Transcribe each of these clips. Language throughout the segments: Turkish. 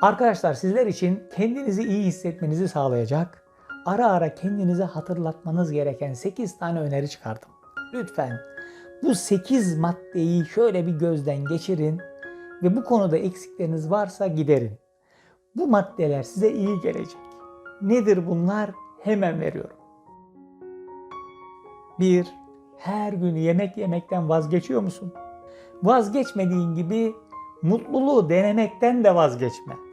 Arkadaşlar sizler için kendinizi iyi hissetmenizi sağlayacak, ara ara kendinize hatırlatmanız gereken 8 tane öneri çıkardım. Lütfen bu 8 maddeyi şöyle bir gözden geçirin ve bu konuda eksikleriniz varsa giderin. Bu maddeler size iyi gelecek. Nedir bunlar? Hemen veriyorum. 1. Her gün yemek yemekten vazgeçiyor musun? Vazgeçmediğin gibi mutluluğu denemekten de vazgeçme.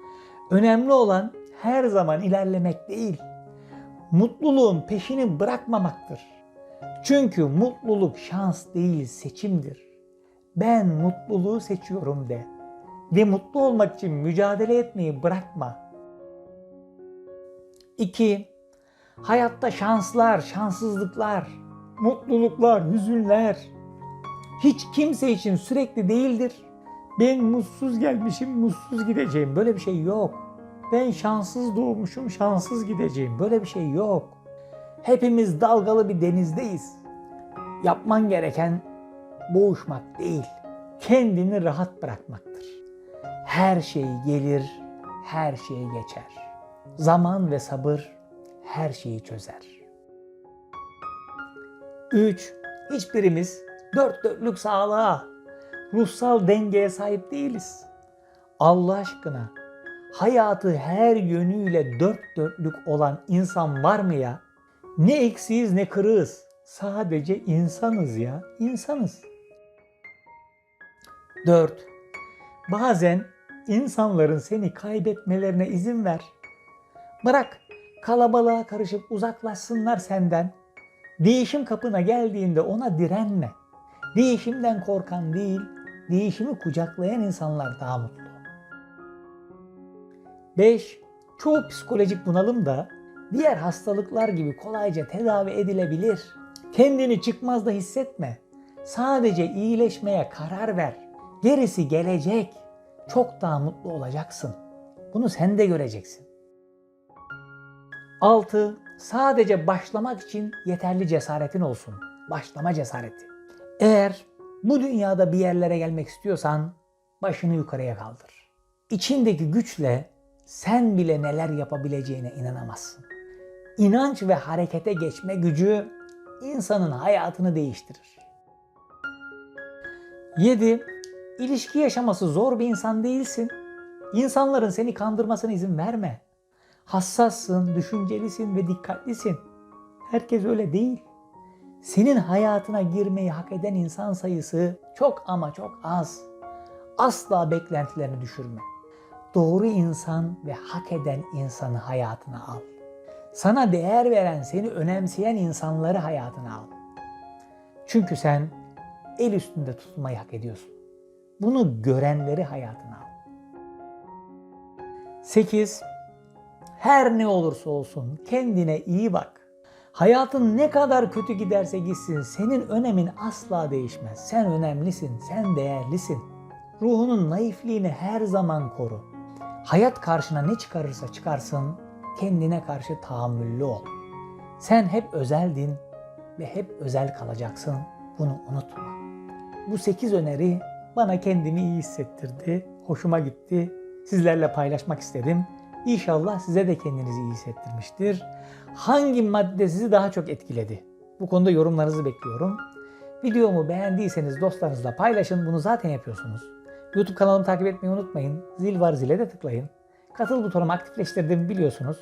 Önemli olan her zaman ilerlemek değil, mutluluğun peşini bırakmamaktır. Çünkü mutluluk şans değil, seçimdir. Ben mutluluğu seçiyorum de. Ve mutlu olmak için mücadele etmeyi bırakma. 2. Hayatta şanslar, şanssızlıklar, mutluluklar, hüzünler hiç kimse için sürekli değildir. Ben mutsuz gelmişim, mutsuz gideceğim. Böyle bir şey yok. Ben şanssız doğmuşum, şanssız gideceğim. Böyle bir şey yok. Hepimiz dalgalı bir denizdeyiz. Yapman gereken boğuşmak değil, kendini rahat bırakmaktır. Her şey gelir, her şey geçer. Zaman ve sabır her şeyi çözer. 3. Hiçbirimiz dört dörtlük sağlığa, ruhsal dengeye sahip değiliz. Allah aşkına hayatı her yönüyle dört dörtlük olan insan var mı ya? Ne eksiyiz ne kırığız. Sadece insanız ya. insanız. 4. Bazen insanların seni kaybetmelerine izin ver. Bırak kalabalığa karışıp uzaklaşsınlar senden. Değişim kapına geldiğinde ona direnme. Değişimden korkan değil, değişimi kucaklayan insanlar daha mutlu. 5. Çoğu psikolojik bunalım da diğer hastalıklar gibi kolayca tedavi edilebilir. Kendini çıkmazda hissetme. Sadece iyileşmeye karar ver. Gerisi gelecek. Çok daha mutlu olacaksın. Bunu sen de göreceksin. 6. Sadece başlamak için yeterli cesaretin olsun. Başlama cesareti. Eğer bu dünyada bir yerlere gelmek istiyorsan başını yukarıya kaldır. İçindeki güçle sen bile neler yapabileceğine inanamazsın. İnanç ve harekete geçme gücü insanın hayatını değiştirir. 7. İlişki yaşaması zor bir insan değilsin. İnsanların seni kandırmasına izin verme. Hassassın, düşüncelisin ve dikkatlisin. Herkes öyle değil. Senin hayatına girmeyi hak eden insan sayısı çok ama çok az. Asla beklentilerini düşürme. Doğru insan ve hak eden insanı hayatına al. Sana değer veren, seni önemseyen insanları hayatına al. Çünkü sen el üstünde tutulmayı hak ediyorsun. Bunu görenleri hayatına al. 8. Her ne olursa olsun kendine iyi bak. Hayatın ne kadar kötü giderse gitsin senin önemin asla değişmez. Sen önemlisin, sen değerlisin. Ruhunun naifliğini her zaman koru. Hayat karşına ne çıkarırsa çıkarsın kendine karşı tahammüllü ol. Sen hep özeldin ve hep özel kalacaksın. Bunu unutma. Bu 8 öneri bana kendimi iyi hissettirdi. Hoşuma gitti. Sizlerle paylaşmak istedim. İnşallah size de kendinizi iyi hissettirmiştir. Hangi madde sizi daha çok etkiledi? Bu konuda yorumlarınızı bekliyorum. Videomu beğendiyseniz dostlarınızla paylaşın. Bunu zaten yapıyorsunuz. YouTube kanalımı takip etmeyi unutmayın. Zil var zile de tıklayın. Katıl butonumu aktifleştirdiğimi biliyorsunuz.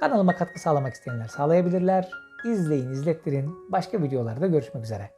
Kanalıma katkı sağlamak isteyenler sağlayabilirler. İzleyin, izlettirin. Başka videolarda görüşmek üzere.